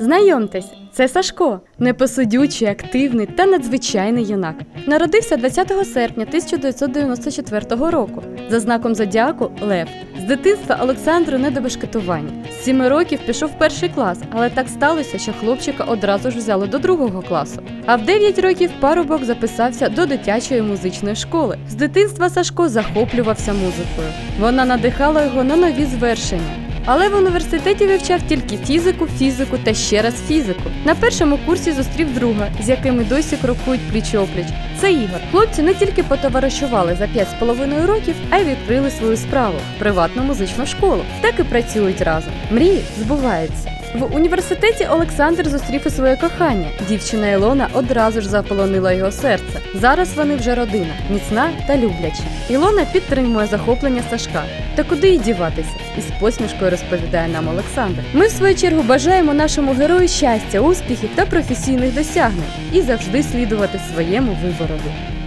Знайомтесь, це Сашко, непосидючий, активний та надзвичайний юнак. Народився 20 серпня 1994 року за знаком зодіаку Лев. З дитинства Олександру не до бешкетування. З 7 років пішов в перший клас, але так сталося, що хлопчика одразу ж взяли до другого класу. А в 9 років парубок записався до дитячої музичної школи. З дитинства Сашко захоплювався музикою. Вона надихала його на нові звершення. Але в університеті вивчав тільки фізику, фізику та ще раз фізику. На першому курсі зустрів друга, з якими досі крокують пліч-опліч. Це Ігор. Хлопці не тільки потоваришували за 5,5 років, а й відкрили свою справу приватну музичну школу. Так і працюють разом. Мрії збуваються. В університеті Олександр зустрів і своє кохання. Дівчина Ілона одразу ж заполонила його серце. Зараз вони вже родина, міцна та любляча. Ілона підтримує захоплення Сашка. Та куди й діватися? Із посмішкою розповідає нам Олександр. Ми, в свою чергу, бажаємо нашому герою щастя, успіхів та професійних досягнень і завжди слідувати своєму виборові.